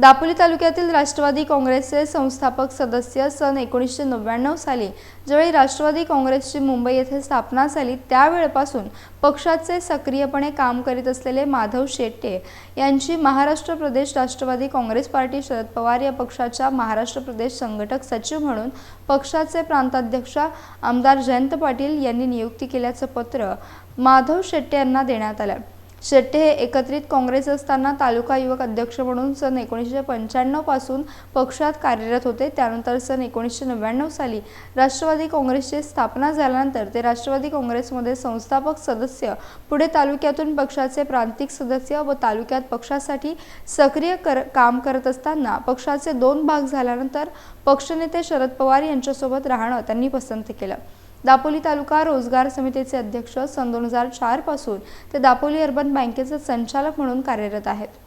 दापोली तालुक्यातील राष्ट्रवादी काँग्रेसचे संस्थापक सदस्य सन एकोणीसशे नव्याण्णव साली ज्यावेळी राष्ट्रवादी काँग्रेसची मुंबई येथे स्थापना झाली त्यावेळेपासून पक्षाचे सक्रियपणे काम करीत असलेले माधव शेट्टे यांची महाराष्ट्र प्रदेश राष्ट्रवादी काँग्रेस पार्टी शरद पवार या पक्षाच्या महाराष्ट्र प्रदेश संघटक सचिव म्हणून पक्षाचे प्रांताध्यक्ष आमदार जयंत पाटील यांनी नियुक्ती केल्याचं पत्र माधव शेट्टे यांना देण्यात आलं. शेट्टे हे एकत्रित काँग्रेस असताना तालुका युवक अध्यक्ष म्हणून सन एकोणीसशे पंच्याण्णवपासून पक्षात कार्यरत होते. त्यानंतर सन एकोणीसशे नव्याण्णव साली राष्ट्रवादी काँग्रेसची स्थापना झाल्यानंतर ते राष्ट्रवादी काँग्रेसमध्ये संस्थापक सदस्य पुढे तालुक्यातून पक्षाचे प्रांतिक सदस्य व तालुक्यात पक्षासाठी सक्रिय कर काम करत असताना पक्षाचे दोन भाग झाल्यानंतर पक्षनेते शरद पवार यांच्यासोबत राहणं त्यांनी पसंत केलं. दापोली तालुका रोजगार समितीचे अध्यक्ष सन दोन हजार चारपासून ते दापोली अर्बन बँकेचे संचालक म्हणून कार्यरत आहेत